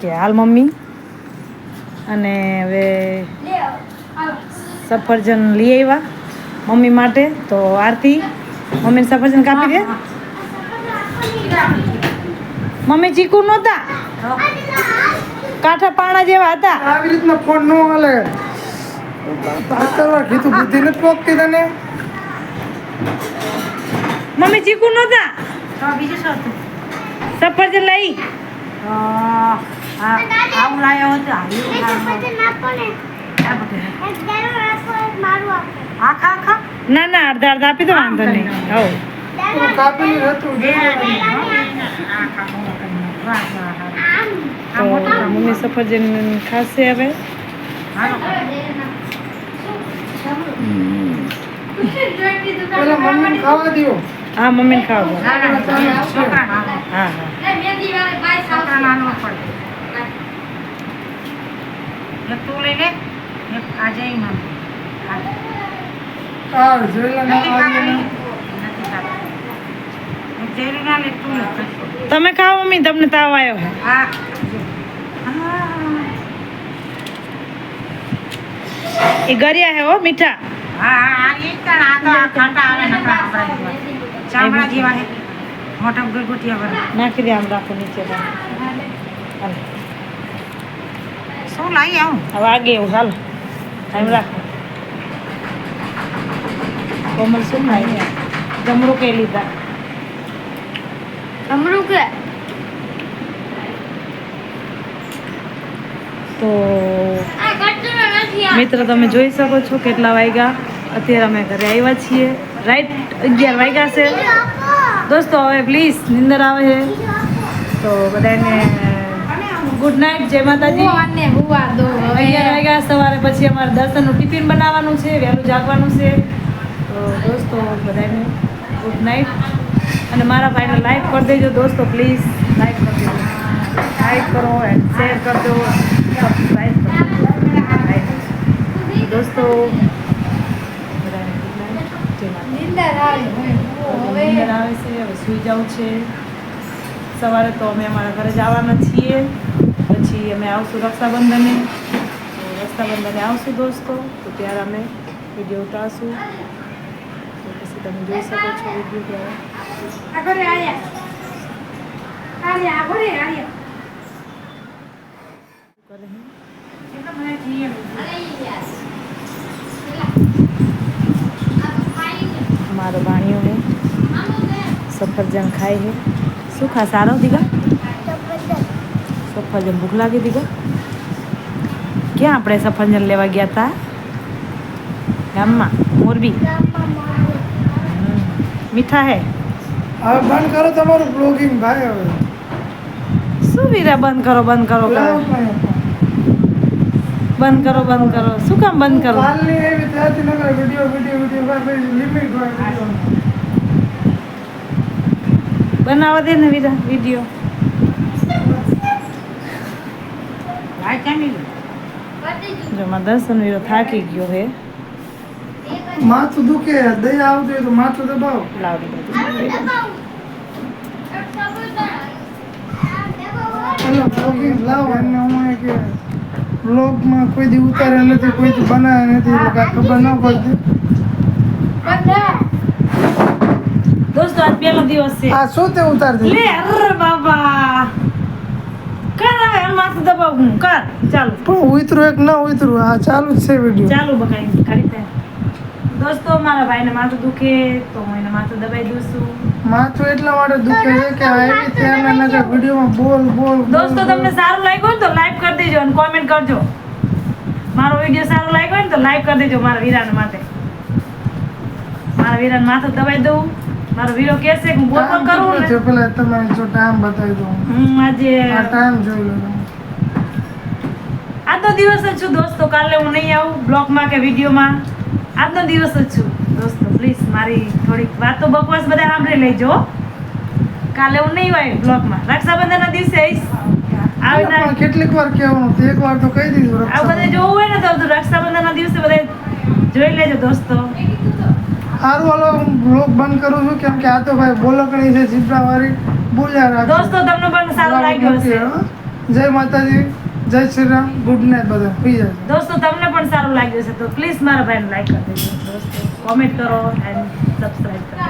કે હાલ મમ્મી. અને હવે સફરજન લઈ આવ્યા મમ્મી માટે. તો આરતી મમ્મીને સફરજન કાપી દે. મમ્મી ચીકુ નહોતા? કાંઠા પાણા જેવા હતા. આવી રીતના ફોન ન હાલે. કીધું બુદ્ધિ નથી પોકતી તને? મમ્મી ચીકુ નહોતા? બીજું શું હતું? સફરજન લઈ. આવું લાવ્યો હતો આખા આખા? ના ના અડધા અડધા આપી દો વાંધો નહીં. હવ. તું કાપેલું હતું તો મમ્મી સફરજન ખાશે હવે? હા. મમ્મીને ખાવા દો હા મમ્મીને ખાવ દો હા હા. તું લઈ લે એક આજે આ તમે ખાઓ મમ્મી તમને તાવ આવ્યો હા એ ગરિયા હે હો મીઠા. હા હા એ કણ આ તો આ ખાટા આવે નકરા આપણા ચામડા જેવા હે મોટા ગુટગુટિયા વાળા. નાખી દે આમ રાખો નીચે હાલો. શું લાવી આવું વાગે એવું હાલ. એમ રાખો. કોમલ શું ખાય જમરૂ કે લીધા? તો મિત્ર તમે જોઈ શકો છો કેટલા વાગ્યા. અત્યારે અમે ઘરે આવ્યા છીએ. રાઈટ અગિયાર વાગ્યા છે. દોસ્તો હવે પ્લીઝ નિંદર આવે છે. તો બધાને ગુડ નાઇટ જય માતાજી. અગિયાર વાગ્યા સવારે પછી અમારે દર્શનનું ટિફિન બનાવવાનું છે વહેલું જાગવાનું છે. તો દોસ્તો બધાને ગુડ નાઇટ અને મારા ભાઈને લાઈક કરી દેજો દોસ્તો પ્લીઝ લાઈક કરી દેજો. લાઈક કરો એન્ડ શેર કરજો સબસ્ક્રાઈબ કરો દોસ્તો. નીંદર આવે છે હવે સૂઈ જાઉં છે. સવારે તો અમે અમારા ઘરે જવાના છીએ. પછી અમે આવશું રક્ષાબંધને. તો રક્ષાબંધને આવશું દોસ્તો. તો ત્યારે અમે વીડિયો ઉતારશું. તો પછી તમે જોઈ શકો છો વીડિયો ત્યારે કરે છે. મારો ભાણિયો હે. સફરજન ખાય છે શું ખા સારો દીગા? સફરજન ભૂખ લાગી હતી ક્યાં આપણે સફરજન લેવા ગયા હતા ગામમાં? મોરબી. મીઠા હે? હવે બંધ કરો તમારું બ્લોગિંગ ભાઈ હવે. શું વીરા બંધ કરો બંધ કરો કરો. બંધ કરો બંધ કરો. શું કામ બંધ કરો? કાલની એવી ત્યાંથી નકર વીડિયો વીડિયો વીડિયો ભાઈ લિમિટ હોય બનાવવા દે ને વીરા વીડિયો ભાઈ ચાલી લે. જો મારા દર્શન વીરો થાકી ગયો હે. માથું દુખે દયા આવતી હોય તો માથું દબાવો. બ્લોગમાં કોઈ દી ઉતારે નથી કોઈ દી બનાવે નથી ખબર ન પડતી. દોસ્તો આજ પહેલો દિવસ છે. આ શું તે ઉતારતી લે અરે બાબા. માથું દબાવું કર. ચાલુ. પણ ઉતરું એક ના ઉતરું. આ ચાલુ જ છે વિડિયો. ચાલુ બકાઈ કરી દે દોસ્તો મારા ભાઈને માથું દુખે તો હું એને માથું દબાઈ દઉં છું. માથું એટલા માટે દુખે છે કે આવી ત્યાંના નકર વિડીયોમાં બોલ બોલ દોસ્તો તમને સારું લાગ્યું તો લાઈક કરી દેજો અને કોમેન્ટ કરજો. મારો વીડિયો સારો લાગ્યો હોય ને તો લાઈક કરી દેજો મારા વીરાને માટે મારા વીરાને માથું દબાઈ દઉં. મારો વીરો કહેશે કે હું બોલ પણ કરું ને? પેલા તમે જો ટાઈમ બતાવી દઉં. હું આજે આ ટાઈમ જોઈ લો. આજનો દિવસ જ છું દોસ્તો. કાલે હું નહીં આવું બ્લોગમાં કે વિડીયોમાં. આજનો દિવસ જ છું દોસ્તો. પ્લીઝ મારી થોડીક વાતો બકવાસ બધા સાંભળી લેજો કાલે હું નહીં હોય બ્લોગમાં. રક્ષાબંધનના દિવસે આવીશ. કેટલીક વાર કહેવાનું એક વાર તો કહી દીધું આ બધે જોવું હોય ને તો રક્ષાબંધનના દિવસે બધા જોઈ લેજો દોસ્તો. સારું હાલો હું બ્લોગ બંધ કરું છું. કેમ કે આ તો ભાઈ બોલકણી છે જીબ્રા વાળી બોલ્યા દોસ્તો તમને પણ સારું લાગ્યું હશે. જય માતાજી. જય શ્રી રામ ગુડ નાઇટ બધા પી જાય. દોસ્તો, તમને પણ સારું લાગ્યું છે તો પ્લીઝ મારા ભાઈને લાઈક કરી દેજો. દોસ્તો કોમેન્ટ કરો એન્ડ સબસ્ક્રાઈબ કરો